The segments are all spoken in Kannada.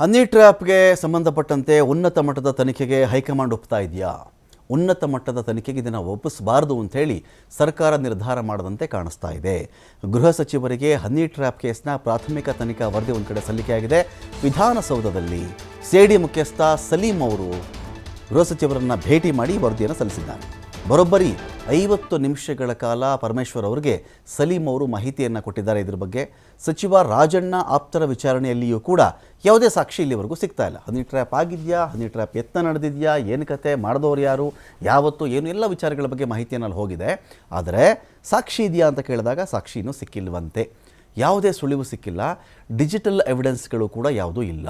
ಹನಿ ಟ್ರ್ಯಾಪ್ಗೆ ಸಂಬಂಧಪಟ್ಟಂತೆ ಉನ್ನತ ಮಟ್ಟದ ತನಿಖೆಗೆ ಹೈಕಮಾಂಡ್ ಒಪ್ತಾ ಇದೆಯಾ? ಉನ್ನತ ಮಟ್ಟದ ತನಿಖೆಗೆ ಇದನ್ನು ಒಪ್ಪಿಸಬಾರದು ಅಂಥೇಳಿ ಸರ್ಕಾರ ನಿರ್ಧಾರ ಮಾಡದಂತೆ ಕಾಣಿಸ್ತಾ ಇದೆ. ಗೃಹ ಸಚಿವರಿಗೆ ಹನಿ ಟ್ರ್ಯಾಪ್ ಕೇಸ್ನ ಪ್ರಾಥಮಿಕ ತನಿಖಾ ವರದಿ ಒಂದು ಕಡೆ ಸಲ್ಲಿಕೆಯಾಗಿದೆ ವಿಧಾನಸೌಧದಲ್ಲಿ ಸಿಐಡಿ ಮುಖ್ಯಸ್ಥ ಸಲೀಂ ಅವರು ಗೃಹ ಸಚಿವರನ್ನು ಭೇಟಿ ಮಾಡಿ ವರದಿಯನ್ನು ಸಲ್ಲಿಸಿದ್ದಾರೆ. ಬರೋಬ್ಬರಿ ಐವತ್ತು ನಿಮಿಷಗಳ ಕಾಲ ಪರಮೇಶ್ವರ್ ಅವರಿಗೆ ಸಲೀಂ ಅವರು ಮಾಹಿತಿಯನ್ನು ಕೊಟ್ಟಿದ್ದಾರೆ ಇದ್ರ ಬಗ್ಗೆ. ಸಚಿವ ರಾಜಣ್ಣ ಆಪ್ತರ ವಿಚಾರಣೆಯಲ್ಲಿಯೂ ಕೂಡ ಯಾವುದೇ ಸಾಕ್ಷಿ ಇಲ್ಲಿವರೆಗೂ ಸಿಗ್ತಾ ಇಲ್ಲ. ಹನಿ ಟ್ರ್ಯಾಪ್ ಆಗಿದೆಯಾ? ಹನಿ ಟ್ರ್ಯಾಪ್ ಯತ್ನ ನಡೆದಿದೆಯಾ? ಏನು ಕತೆ? ಮಾಡಿದವರು ಯಾರು? ಯಾವತ್ತು? ಏನು? ಎಲ್ಲ ವಿಚಾರಗಳ ಬಗ್ಗೆ ಮಾಹಿತಿಯನ್ನು ಹೋಗಿದೆ. ಆದರೆ ಸಾಕ್ಷಿ ಇದೆಯಾ ಅಂತ ಕೇಳಿದಾಗ ಸಾಕ್ಷಿ ಇನ್ನೂ ಸಿಕ್ಕಿಲ್ವಂತೆ. ಯಾವುದೇ ಸುಳಿವು ಸಿಕ್ಕಿಲ್ಲ. ಡಿಜಿಟಲ್ ಎವಿಡೆನ್ಸ್ಗಳು ಕೂಡ ಯಾವುದೂ ಇಲ್ಲ.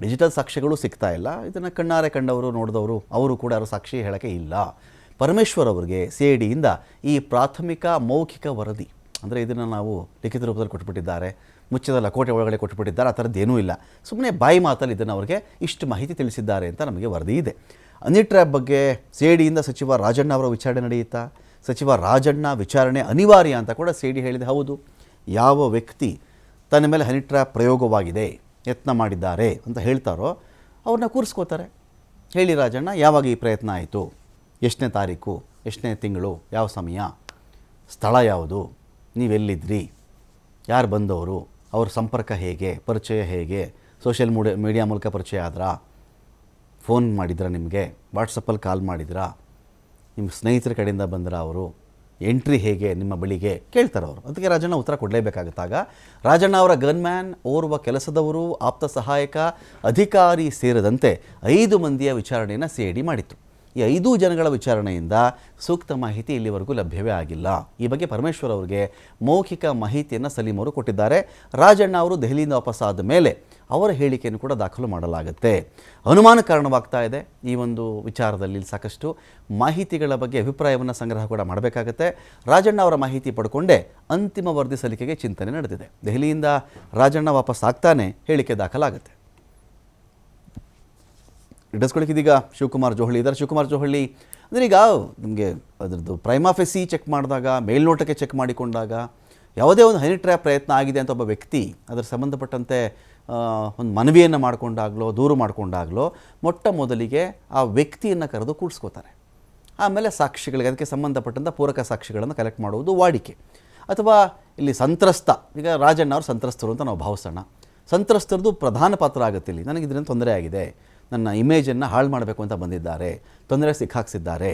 ಡಿಜಿಟಲ್ ಸಾಕ್ಷಿಗಳು ಸಿಗ್ತಾ ಇಲ್ಲ. ಇದನ್ನು ಕಣ್ಣಾರೆ ಕಂಡವರು, ನೋಡಿದವರು, ಅವರು ಕೂಡ ಯಾರು ಸಾಕ್ಷಿ ಹೇಳೋಕ್ಕೆ ಇಲ್ಲ. ಪರಮೇಶ್ವರ್ ಅವರಿಗೆ ಸಿ ಐ ಡಿಯಿಂದ ಈ ಪ್ರಾಥಮಿಕ ಮೌಖಿಕ ವರದಿ. ಅಂದರೆ ಇದನ್ನು ನಾವು ಲಿಖಿತ ರೂಪದಲ್ಲಿ ಕೊಟ್ಬಿಟ್ಟಿದ್ದಾರೆ. ಮುಚ್ಚಿದ ಲಕೋಟೆ ಒಳಗಡೆ ಕೊಟ್ಬಿಟ್ಟಿದ್ದಾರೆ. ಆ ಥರದ್ದು ಏನೂ ಇಲ್ಲ. ಸುಮ್ಮನೆ ಬಾಯಿ ಮಾತಲ್ಲಿ ಇದನ್ನು ಅವರಿಗೆ ಇಷ್ಟು ಮಾಹಿತಿ ತಿಳಿಸಿದ್ದಾರೆ ಅಂತ ನಮಗೆ ವರದಿ ಇದೆ. ಅನಿಟ್ ಟ್ರ್ಯಾಪ್ ಬಗ್ಗೆ ಸಿ ಐ ಡಿಯಿಂದ ಸಚಿವ ರಾಜಣ್ಣ ಅವರ ವಿಚಾರಣೆ ನಡೆಯುತ್ತಾ? ಸಚಿವ ರಾಜಣ್ಣ ವಿಚಾರಣೆ ಅನಿವಾರ್ಯ ಅಂತ ಕೂಡ ಸಿ ಡಿ ಹೇಳಿದೆ. ಹೌದು. ಯಾವ ವ್ಯಕ್ತಿ ತನ್ನ ಮೇಲೆ ಹನಿ ಪ್ರಯೋಗವಾಗಿದೆ, ಯತ್ನ ಮಾಡಿದ್ದಾರೆ ಅಂತ ಹೇಳ್ತಾರೋ, ಅವ್ರನ್ನ ಕೂರಿಸ್ಕೋತಾರೆ. ಹೇಳಿ ರಾಜಣ್ಣ, ಯಾವಾಗ ಈ ಪ್ರಯತ್ನ ಆಯಿತು? ಎಷ್ಟನೇ ತಾರೀಕು, ಎಷ್ಟನೇ ತಿಂಗಳು, ಯಾವ ಸಮಯ, ಸ್ಥಳ ಯಾವುದು ನೀವೆಲ್ಲಿದ್ದಿರಿ ಯಾರು ಬಂದವರು, ಅವ್ರ ಸಂಪರ್ಕ ಹೇಗೆ, ಪರಿಚಯ ಹೇಗೆ ಸೋಷಿಯಲ್ ಮೀಡಿಯಾ ಮೀಡಿಯಾ ಮೂಲಕ ಪರಿಚಯ ಆದ್ರಾ ಫೋನ್ ಮಾಡಿದ್ರಾ ನಿಮಗೆ ವಾಟ್ಸಪ್ಪಲ್ಲಿ ಕಾಲ್ ಮಾಡಿದ್ರಾ, ನಿಮ್ಮ ಸ್ನೇಹಿತರ ಕಡೆಯಿಂದ ಬಂದ್ರ ಅವರು ಎಂಟ್ರಿ ಹೇಗೆ ನಿಮ್ಮ ಬಳಿಗೆ ಕೇಳ್ತಾರೆ ಅವರು? ಅದಕ್ಕೆ ರಾಜಣ್ಣ ಉತ್ತರ ಕೊಡಲೇಬೇಕಾಗುತ್ತಾಗ. ರಾಜಣ್ಣ ಅವರ ಗನ್ಮ್ಯಾನ್, ಓರ್ವ ಕೆಲಸದವರು, ಆಪ್ತ ಸಹಾಯಕ, ಅಧಿಕಾರಿ ಸೇರಿದಂತೆ ಐದು ಮಂದಿಯ ವಿಚಾರಣೆಯನ್ನು ಸಿ ಮಾಡಿತ್ತು ಈ ಐದು ಜನಗಳ ವಿಚಾರಣೆಯಿಂದ ಸೂಕ್ತ ಮಾಹಿತಿ ಇಲ್ಲಿವರೆಗೂ ಲಭ್ಯವೇ ಆಗಿಲ್ಲ. ಈ ಬಗ್ಗೆ ಪರಮೇಶ್ವರ್ ಅವರಿಗೆ ಮೌಖಿಕ ಮಾಹಿತಿಯನ್ನು ಸಲೀಂ ಅವರು ಕೊಟ್ಟಿದ್ದಾರೆ. ರಾಜಣ್ಣ ಅವರು ದೆಹಲಿಯಿಂದ ವಾಪಸ್ಸಾದ ಮೇಲೆ ಅವರ ಹೇಳಿಕೆಯನ್ನು ಕೂಡ ದಾಖಲು ಮಾಡಲಾಗುತ್ತೆ. ಅನುಮಾನ ಕಾರಣವಾಗ್ತಾ ಇದೆ. ಈ ಒಂದು ವಿಚಾರದಲ್ಲಿ ಸಾಕಷ್ಟು ಮಾಹಿತಿಗಳ ಬಗ್ಗೆ ಅಭಿಪ್ರಾಯವನ್ನು ಸಂಗ್ರಹ ಕೂಡ ಮಾಡಬೇಕಾಗತ್ತೆ. ರಾಜಣ್ಣ ಅವರ ಮಾಹಿತಿ ಪಡ್ಕೊಂಡೇ ಅಂತಿಮ ವರದಿ ಸಲ್ಲಿಕೆಗೆ ಚಿಂತನೆ ನಡೆದಿದೆ. ದೆಹಲಿಯಿಂದ ರಾಜಣ್ಣ ವಾಪಸ್ ಆಗ್ತಾನೆ ಹೇಳಿಕೆ ದಾಖಲಾಗುತ್ತೆ. ಇಡಿಸ್ಕೊಳ್ಳಿಕ್ಕೆ ಇದೀಗ ಶಿವಕುಮಾರ್ ಜೋಹಳಿ ಇದ್ದಾರೆ. ಶಿವಕುಮಾರ್ ಜೋಹಳ್ಳಿ, ಅಂದರೆ ಈಗ ನಿಮಗೆ ಅದರದ್ದು ಪ್ರೈಮಾಫೆಸಿ ಚೆಕ್ ಮಾಡಿದಾಗ, ಮೇಲ್ನೋಟಕ್ಕೆ ಚೆಕ್ ಮಾಡಿಕೊಂಡಾಗ ಯಾವುದೇ ಒಂದು ಹನಿ ಟ್ರ್ಯಾಪ್ ಪ್ರಯತ್ನ ಆಗಿದೆ ಅಂತ ಒಬ್ಬ ವ್ಯಕ್ತಿ ಅದರ ಸಂಬಂಧಪಟ್ಟಂತೆ ಒಂದು ಮನವಿಯನ್ನು ಮಾಡಿಕೊಂಡಾಗಲೋ, ದೂರು ಮಾಡಿಕೊಂಡಾಗಲೋ ಮೊಟ್ಟ ಮೊದಲಿಗೆ ಆ ವ್ಯಕ್ತಿಯನ್ನು ಕರೆದು ಕೂಡಿಸ್ಕೋತಾರೆ. ಆಮೇಲೆ ಸಾಕ್ಷಿಗಳಿಗೆ, ಅದಕ್ಕೆ ಸಂಬಂಧಪಟ್ಟಂಥ ಪೂರಕ ಸಾಕ್ಷಿಗಳನ್ನು ಕಲೆಕ್ಟ್ ಮಾಡುವುದು ವಾಡಿಕೆ. ಅಥವಾ ಇಲ್ಲಿ ಸಂತ್ರಸ್ತ, ಈಗ ರಾಜಣ್ಣ ಅವರು ಸಂತ್ರಸ್ತರು ಅಂತ ನಾವು ಭಾವಿಸೋಣ. ಸಂತ್ರಸ್ತರದ್ದು ಪ್ರಧಾನ ಪಾತ್ರ ಆಗುತ್ತೆ ಇಲ್ಲಿ. ನನಗೆ ಇದರಿಂದ ತೊಂದರೆ ಆಗಿದೆ. ನನ್ನ ಇಮೇಜನ್ನು ಹಾಳು ಮಾಡಬೇಕು ಅಂತ ಬಂದಿದ್ದಾರೆ, ತೊಂದರೆ ಸಿಕ್ಕಾಕ್ಸಿದ್ದಾರೆ,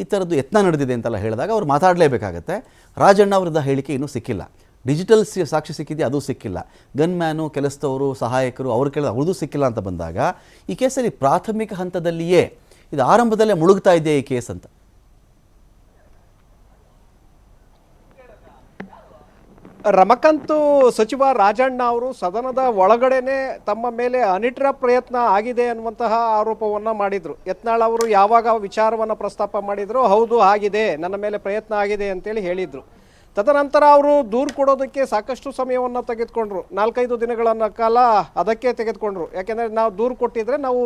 ಈ ಥರದ್ದು ಯತ್ನ ನಡೆದಿದೆ ಅಂತೆಲ್ಲ ಹೇಳಿದಾಗ ಅವ್ರು ಮಾತಾಡಲೇಬೇಕಾಗತ್ತೆ. ರಾಜಣ್ಣ ಅವರದ ಹೇಳಿಕೆ ಇನ್ನೂ ಸಿಕ್ಕಿಲ್ಲ. ಡಿಜಿಟಲ್ ಸಿ, ಸಾಕ್ಷಿ ಸಿಕ್ಕಿದೆ ಅದು ಸಿಕ್ಕಿಲ್ಲ. ಗನ್ ಮ್ಯಾನು ಕೆಲಸದವರು, ಸಹಾಯಕರು ಅವ್ರು ಕೇಳಿದ ಅವ್ರದ್ದು ಸಿಕ್ಕಿಲ್ಲ ಅಂತ ಬಂದಾಗ ಈ ಕೇಸಲ್ಲಿ ಪ್ರಾಥಮಿಕ ಹಂತದಲ್ಲಿಯೇ ಇದು ಆರಂಭದಲ್ಲೇ ಮುಳುಗ್ತಾ ಇದೆ ಈ ಕೇಸ್ ಅಂತ? ರಮಕಂತು ಸಚಿವ ರಾಜಣ್ಣ ಅವರು ಸದನದ ಒಳಗಡೆನೆ ತಮ್ಮ ಮೇಲೆ ಅನಿಟ್ರ ಪ್ರಯತ್ನ ಆಗಿದೆ ಅನ್ನುವಂತಹ ಆರೋಪವನ್ನ ಮಾಡಿದ್ರು. ಯತ್ನಾಳ್ ಅವರು ಯಾವಾಗ ವಿಚಾರವನ್ನ ಪ್ರಸ್ತಾಪ ಮಾಡಿದ್ರು ಹೌದು ಆಗಿದೆ, ನನ್ನ ಮೇಲೆ ಪ್ರಯತ್ನ ಆಗಿದೆ ಅಂತೇಳಿ ಹೇಳಿದ್ರು. ತದನಂತರ ಅವರು ದೂರು ಕೊಡೋದಕ್ಕೆ ಸಾಕಷ್ಟು ಸಮಯವನ್ನು ತೆಗೆದುಕೊಂಡ್ರು. ನಾಲ್ಕೈದು ದಿನಗಳ ಕಾಲ ಅದಕ್ಕೆ ತೆಗೆದುಕೊಂಡ್ರು. ಯಾಕೆಂದರೆ ನಾವು ದೂರು ಕೊಟ್ಟಿದ್ರೆ ನಾವು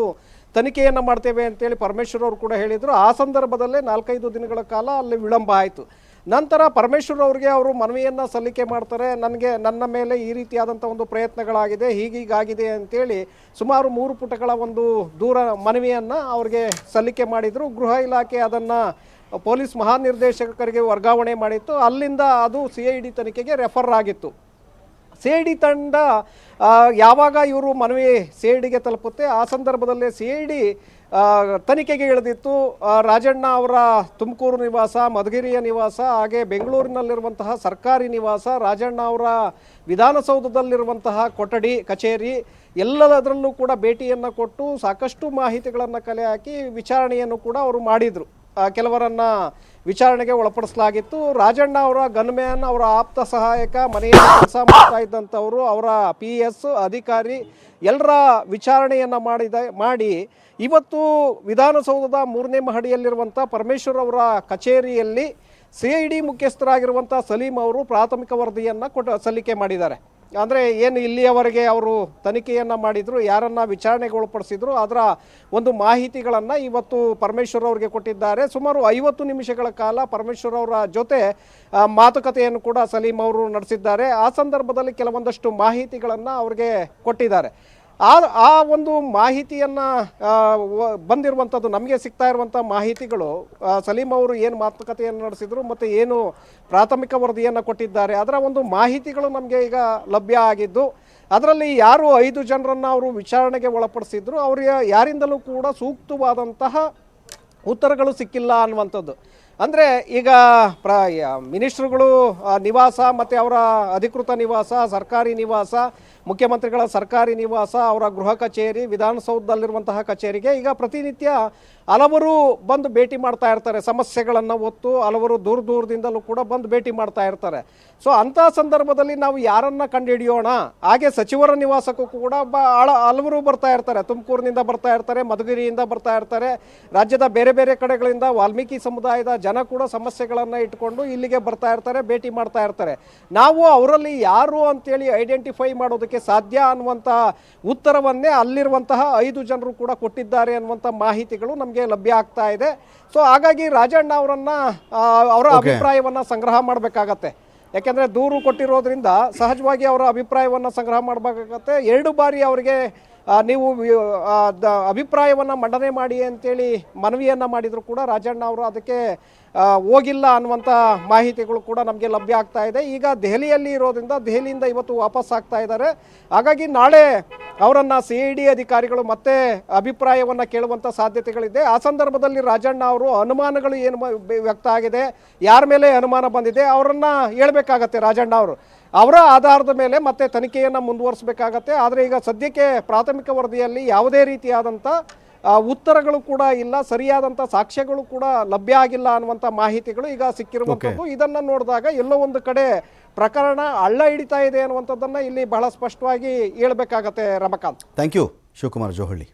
ತನಿಖೆಯನ್ನು ಮಾಡ್ತೇವೆ ಅಂತೇಳಿ ಪರಮೇಶ್ವರ್ ಅವರು ಕೂಡ ಹೇಳಿದರು. ಆ ಸಂದರ್ಭದಲ್ಲೇ ನಾಲ್ಕೈದು ದಿನಗಳ ಕಾಲ ಅಲ್ಲಿ ವಿಳಂಬ ಆಯಿತು. ನಂತರ ಪರಮೇಶ್ವರ್ ಅವರಿಗೆ ಅವರು ಮನವಿಯನ್ನು ಸಲ್ಲಿಕೆ ಮಾಡ್ತಾರೆ. ನನಗೆ ನನ್ನ ಮೇಲೆ ಈ ರೀತಿಯಾದಂಥ ಒಂದು ಪ್ರಯತ್ನಗಳಾಗಿದೆ, ಹೀಗೀಗಾಗಿದೆ ಅಂತೇಳಿ ಸುಮಾರು ಮೂರು ಪುಟಗಳ ಒಂದು ದೂರ ಮನವಿಯನ್ನು ಅವ್ರಿಗೆ ಸಲ್ಲಿಕೆ ಮಾಡಿದರು. ಗೃಹ ಇಲಾಖೆ ಅದನ್ನು ಪೊಲೀಸ್ ಮಹಾನಿರ್ದೇಶಕರಿಗೆ ವರ್ಗಾವಣೆ ಮಾಡಿತ್ತು. ಅಲ್ಲಿಂದ ಅದು ಸಿ ಐ ಡಿ ತನಿಖೆಗೆ ರೆಫರ್ ಆಗಿತ್ತು. ಸಿ ತಂಡ ಯಾವಾಗ ಇವರು ಮನವಿ ಸಿ ತಲುಪುತ್ತೆ, ಆ ಸಂದರ್ಭದಲ್ಲೇ ಸಿ ತನಿಖೆಗೆ ಇಳಿದಿತ್ತು. ರಾಜಣ್ಣ ಅವರ ತುಮಕೂರು ನಿವಾಸ, ಮಧುಗಿರಿಯ ನಿವಾಸ, ಹಾಗೆ ಬೆಂಗಳೂರಿನಲ್ಲಿರುವಂತಹ ಸರ್ಕಾರಿ ನಿವಾಸ, ರಾಜಣ್ಣ ಅವರ ವಿಧಾನಸೌಧದಲ್ಲಿರುವಂತಹ ಕೊಠಡಿ, ಕಚೇರಿ, ಎಲ್ಲದರಲ್ಲೂ ಕೂಡ ಭೇಟಿಯನ್ನು ಕೊಟ್ಟು ಸಾಕಷ್ಟು ಮಾಹಿತಿಗಳನ್ನು ಕಲೆ ಹಾಕಿ ವಿಚಾರಣೆಯನ್ನು ಕೂಡ ಅವರು ಮಾಡಿದರು. ಕೆಲವರನ್ನ ವಿಚಾರಣೆಗೆ ಒಳಪಡಿಸಲಾಗಿತ್ತು. ರಾಜಣ್ಣ ಅವರ ಗನ್ಮ್ಯಾನ್, ಅವರ ಆಪ್ತ ಸಹಾಯಕ, ಮನೆಯಲ್ಲಿ ಕೆಲಸ ಮಾಡ್ತಾ ಇದ್ದಂಥವರು, ಅವರ ಪಿ ಎಸ್ ಅಧಿಕಾರಿ, ಎಲ್ಲರ ವಿಚಾರಣೆಯನ್ನು ಮಾಡಿದ, ಮಾಡಿ ಇವತ್ತು ವಿಧಾನಸೌಧದ ಮೂರನೇ ಮಹಡಿಯಲ್ಲಿರುವಂಥ ಪರಮೇಶ್ವರ್ ಅವರ ಕಚೇರಿಯಲ್ಲಿ ಸಿ ಐ ಡಿ ಮುಖ್ಯಸ್ಥರಾಗಿರುವಂಥ ಸಲೀಂ ಅವರು ಪ್ರಾಥಮಿಕ ವರದಿಯನ್ನು ಕೊಟ್ಟು, ಸಲ್ಲಿಕೆ ಮಾಡಿದ್ದಾರೆ. ಅಂದರೆ ಏನು ಇಲ್ಲಿಯವರೆಗೆ ಅವರು ತನಿಖೆಯನ್ನು ಮಾಡಿದರು, ಯಾರನ್ನು ವಿಚಾರಣೆಗೆ ಒಳಪಡಿಸಿದ್ರು ಅದರ ಒಂದು ಮಾಹಿತಿಗಳನ್ನು ಇವತ್ತು ಪರಮೇಶ್ವರ್ ಅವರಿಗೆ ಕೊಟ್ಟಿದ್ದಾರೆ. ಸುಮಾರು ಐವತ್ತು ನಿಮಿಷಗಳ ಕಾಲ ಪರಮೇಶ್ವರ್ ಅವರ ಜೊತೆ ಮಾತುಕತೆಯನ್ನು ಕೂಡ ಸಲೀಂ ಅವರು ನಡೆಸಿದ್ದಾರೆ. ಆ ಸಂದರ್ಭದಲ್ಲಿ ಕೆಲವೊಂದಷ್ಟು ಮಾಹಿತಿಗಳನ್ನು ಅವ್ರಿಗೆ ಕೊಟ್ಟಿದ್ದಾರೆ. ಆ ಆ ಒಂದು ಮಾಹಿತಿಯನ್ನು ಬಂದಿರುವಂಥದ್ದು ನಮಗೆ ಸಿಗ್ತಾ ಇರುವಂಥ ಮಾಹಿತಿಗಳು ಸಲೀಂ ಅವರು ಏನು ಮಾತುಕತೆಯನ್ನು ನಡೆಸಿದ್ರು ಮತ್ತು ಏನು ಪ್ರಾಥಮಿಕ ವರದಿಯನ್ನು ಕೊಟ್ಟಿದ್ದಾರೆ, ಅದರ ಒಂದು ಮಾಹಿತಿಗಳು ನಮಗೆ ಈಗ ಲಭ್ಯ ಆಗಿದ್ದು, ಅದರಲ್ಲಿ ಯಾರು ಐದು ಜನರನ್ನು ಅವರು ವಿಚಾರಣೆಗೆ ಒಳಪಡಿಸಿದ್ರು ಅವರಿಗೆ ಯಾರಿಂದಲೂ ಕೂಡ ಸೂಕ್ತವಾದಂತಹ ಉತ್ತರಗಳು ಸಿಕ್ಕಿಲ್ಲ ಅನ್ನುವಂಥದ್ದು. ಅಂದರೆ ಈಗ ಪ್ರ ಮಿನಿಸ್ಟ್ರುಗಳು ನಿವಾಸ ಮತ್ತು ಅವರ ಅಧಿಕೃತ ನಿವಾಸ, ಸರ್ಕಾರಿ ನಿವಾಸ ಮುಖ್ಯಮಂತ್ರಿಗಳ ಸರ್ಕಾರಿ ನಿವಾಸ, ಅವರ ಗೃಹ ಕಚೇರಿ, ವಿಧಾನಸೌಧದಲ್ಲಿರುವಂತಹ ಕಚೇರಿಗೆ ಈಗ ಪ್ರತಿನಿತ್ಯ ಹಲವರು ಬಂದು ಭೇಟಿ ಮಾಡ್ತಾ ಇರ್ತಾರೆ. ಸಮಸ್ಯೆಗಳನ್ನು ಹೊತ್ತು ಹಲವರು ದೂರ ದೂರದಿಂದಲೂ ಕೂಡ ಬಂದು ಭೇಟಿ ಮಾಡ್ತಾ ಇರ್ತಾರೆ. ಸೊ ಅಂಥ ಸಂದರ್ಭದಲ್ಲಿ ನಾವು ಯಾರನ್ನ ಕಂಡುಹಿಡಿಯೋಣ ಹಾಗೆ ಸಚಿವರ ನಿವಾಸಕ್ಕೂ ಕೂಡ ಹಲವರು ಬರ್ತಾ ಇರ್ತಾರೆ. ತುಮಕೂರಿನಿಂದ ಬರ್ತಾ ಇರ್ತಾರೆ, ಮಧುಗಿರಿಯಿಂದ ಬರ್ತಾ ಇರ್ತಾರೆ. ರಾಜ್ಯದ ಬೇರೆ ಬೇರೆ ಕಡೆಗಳಿಂದ ವಾಲ್ಮೀಕಿ ಸಮುದಾಯದ ಜನ ಕೂಡ ಸಮಸ್ಯೆಗಳನ್ನು ಇಟ್ಕೊಂಡು ಇಲ್ಲಿಗೆ ಬರ್ತಾ ಇರ್ತಾರೆ, ಭೇಟಿ ಮಾಡ್ತಾ ಇರ್ತಾರೆ. ನಾವು ಅವರಲ್ಲಿ ಯಾರು ಅಂತೇಳಿ ಐಡೆಂಟಿಫೈ ಮಾಡೋದಕ್ಕೆ ಸಾಧ್ಯ ಅನ್ನುವಂತಹ ಉತ್ತರವನ್ನೇ ಅಲ್ಲಿರುವಂತಹ ಐದು ಜನರು ಕೂಡ ಕೊಟ್ಟಿದ್ದಾರೆ ಅನ್ನುವಂಥ ಮಾಹಿತಿಗಳು ನಮಗೆ ಲಭ್ಯ ಆಗ್ತಾ ಇದೆ. ಸೊ ಹಾಗಾಗಿ ರಾಜಣ್ಣ ಅವರನ್ನ ಅವರ ಅಭಿಪ್ರಾಯವನ್ನು ಸಂಗ್ರಹ ಮಾಡಬೇಕಾಗತ್ತೆ. ಯಾಕೆಂದರೆ ದೂರು ಕೊಟ್ಟಿರೋದ್ರಿಂದ ಸಹಜವಾಗಿ ಅವರ ಅಭಿಪ್ರಾಯವನ್ನು ಸಂಗ್ರಹ ಮಾಡಬೇಕಾಗತ್ತೆ. ಎರಡು ಬಾರಿ ಅವರಿಗೆ ನೀವು ಅಭಿಪ್ರಾಯವನ್ನು ಮಂಡನೆ ಮಾಡಿ ಅಂತೇಳಿ ಮನವಿಯನ್ನ ಮಾಡಿದರೂ ಕೂಡ ರಾಜಣ್ಣ ಅವರು ಅದಕ್ಕೆ ಹೋಗಿಲ್ಲ ಅನ್ನುವಂಥ ಮಾಹಿತಿಗಳು ಕೂಡ ನಮಗೆ ಲಭ್ಯ ಆಗ್ತಾ ಇದೆ. ಈಗ ದೆಹಲಿಯಲ್ಲಿ ಇರೋದ್ರಿಂದ ದೆಹಲಿಯಿಂದ ಇವತ್ತು ವಾಪಸ್ ಆಗ್ತಾ ಇದ್ದಾರೆ. ಹಾಗಾಗಿ ನಾಳೆ ಅವರನ್ನ ಸಿ ಐ ಡಿ ಅಧಿಕಾರಿಗಳು ಮತ್ತೆ ಅಭಿಪ್ರಾಯವನ್ನ ಕೇಳುವಂತ ಸಾಧ್ಯತೆಗಳಿದೆ. ಆ ಸಂದರ್ಭದಲ್ಲಿ ರಾಜಣ್ಣ ಅವರು ಅನುಮಾನಗಳು ಏನು ವ್ಯಕ್ತ ಆಗಿದೆ? ಯಾರ ಮೇಲೆ ಅನುಮಾನ ಬಂದಿದೆ? ಅವರನ್ನು ಹೇಳಬೇಕಾಗತ್ತೆ ರಾಜಣ್ಣ ಅವರು. ಅವರ ಆಧಾರದ ಮೇಲೆ ಮತ್ತೆ ತನಿಖೆಯನ್ನು ಮುಂದುವರಿಸಬೇಕಾಗತ್ತೆ. ಆದರೆ ಈಗ ಸದ್ಯಕ್ಕೆ ಪ್ರಾಥಮಿಕ ವರದಿಯಲ್ಲಿ ಯಾವುದೇ ರೀತಿಯಾದಂಥ ಉತ್ತರಗಳು ಕೂಡ ಇಲ್ಲ ಸರಿಯಾದಂಥ ಸಾಕ್ಷ್ಯಗಳು ಕೂಡ ಲಭ್ಯ ಆಗಿಲ್ಲ ಅನ್ನುವಂಥ ಮಾಹಿತಿಗಳು ಈಗ ಸಿಕ್ಕಿರುವಂಥದ್ದು ಇದನ್ನ ನೋಡಿದಾಗ ಎಲ್ಲೋ ಒಂದು ಕಡೆ ಪ್ರಕರಣ ಹಳ್ಳ ಹಿಡಿತಾ ಇದೆ ಅನ್ನುವಂಥದ್ದನ್ನು ಇಲ್ಲಿ ಬಹಳ ಸ್ಪಷ್ಟವಾಗಿ ಹೇಳ್ಬೇಕಾಗತ್ತೆ Ramakant. Thank you Shivakumar Johalli.